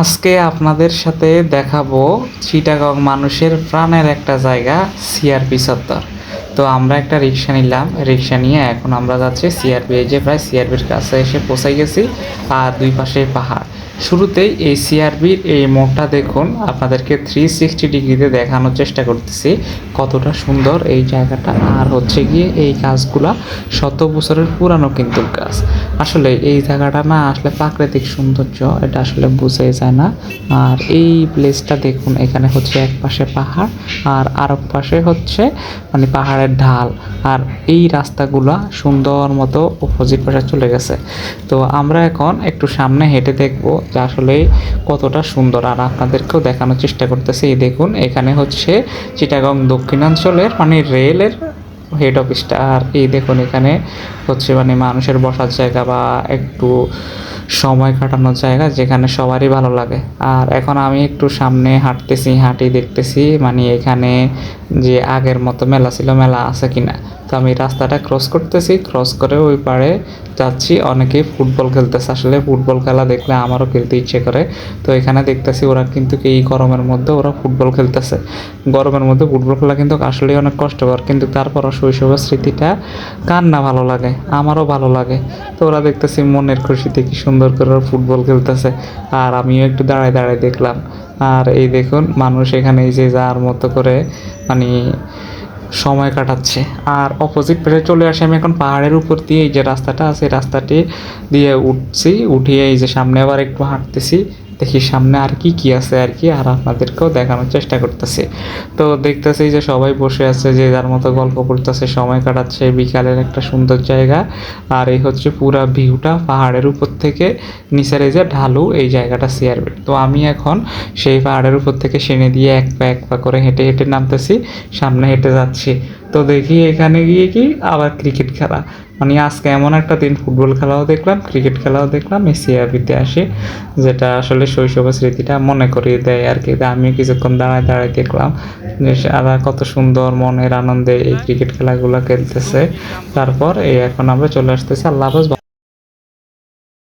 আজকে আপনাদের সাথে দেখাবো চিটাগং মানুষের প্রাণের একটা জায়গা সিআরপি সত্তর। তো আমরা একটা রিক্সা নিলাম। রিক্সা নিয়ে এখন আমরা যাচ্ছি সিআরপি এই যে প্রায় সিআরপির কাছে এসে পৌঁছে গেছি। আর দুই পাশে পাহাড়। শুরুতেই এই সিআরবির এই মোড়টা দেখুন। আপনাদেরকে থ্রি সিক্সটি ডিগ্রিতে দেখানোর চেষ্টা করতেছি কতটা সুন্দর এই জায়গাটা। আর হচ্ছে গিয়ে এই গাছগুলা শত বছরের পুরানো কিন্তু গাছ। আসলে এই জায়গাটা না আসলে প্রাকৃতিক সৌন্দর্য, এটা আসলে বোঝাই যায় না। আর এই প্লেসটা দেখুন, এখানে হচ্ছে এক পাশে পাহাড় আর আরেক পাশে হচ্ছে মানে পাহাড়ের ঢাল। আর এই রাস্তাগুলা সুন্দর মতো অপোজিট পাশে চলে গেছে। তো আমরা এখন একটু সামনে হেঁটে দেখব যে আসলে কতটা সুন্দর। আর আপনাদেরকেও দেখানোর চেষ্টা করতেছি। দেখুন, এখানে হচ্ছে চিটাগং দক্ষিণাঞ্চলের মানে রেলের হেড অফিসটা আর এই দেখুন এখানে হচ্ছে মানে মানুষের বসার জায়গা বা একটু সময় কাটানোর জায়গা যেখানে সবারই ভালো লাগে। আর এখন আমি একটু সামনে হাঁটতেছি, হাঁটি দেখতেছি মানে এখানে যে আগের মতো মেলা ছিল, মেলা আছে কিনা। তো আমি রাস্তাটা ক্রস করতেছি ক্রস করে ওই পাড়ে যাচ্ছি। অনেকেই ফুটবল খেলতেছে, আসলে ফুটবল খেলা দেখলে আমারও খেলতে ইচ্ছে করে। তো এখানে দেখতেছি ওরা কিন্তু এই গরমের মধ্যে ওরা ফুটবল খেলতেছে। গরমের মধ্যে ফুটবল খেলা কিন্তু আসলেই অনেক কষ্টকর, কিন্তু তারপরও শৈশবের স্মৃতিটা কার না ভালো লাগে? আমারও ভালো লাগে। তো ওরা দেখতেছি মনের খুশিতে কি সুন্দর করে ফুটবল খেলতেছে। আর আমিও একটু দাঁড়ায় দাঁড়ায় দেখলাম। আর এই দেখুন, মানুষ এখানে এই যে যার মতো করে মানে সময় কাটাচ্ছে। আর অপোজিট পেটে চলে আসে, আমি এখন পাহাড়ের উপর দিয়ে এই যে রাস্তাটা আছে রাস্তাটি দিয়ে উঠছি, উঠিয়ে এই যে সামনে আবার একটু হাঁটতেছি। দেখি সামনে আর কি কি আছে আর কি, আর আপনাদেরকেও দেখানোর চেষ্টা করতেছি। তো দেখতেছি যে সবাই বসে আছে, যে যার মতো গল্প করতেছে, সময় কাটাচ্ছে, বিকালের একটা সুন্দর জায়গা। আর এই হচ্ছে পুরা ভিউটা পাহাড়ের উপর থেকে, নিচের এই যে ঢালু, এই জায়গাটা সিআরবি। তো আমি এখন সেই পাহাড়ের উপর থেকে সেনে দিয়ে এক পা এক পা করে হেঁটে হেঁটে নামতেছি, সামনে হেঁটে যাচ্ছি। তো দেখি এখানে গিয়ে কি আবার ক্রিকেট খেলা। মানে আজকে এমন একটা দিন ফুটবল খেলাও দেখলাম, ক্রিকেট খেলাও দেখলাম এসিয়াবিতে আসে, যেটা আসলে শৈশবের স্মৃতিটা মনে করিয়ে দেয় আর কি। আমিও কিছুক্ষণ দাঁড়ায় দাঁড়ায় দেখলাম যে সারা কত সুন্দর মনের আনন্দে এই ক্রিকেট খেলাগুলো খেলতেছে। তারপর এই এখন আমরা চলে আসতেছি, আল্লাহ হাফেজ।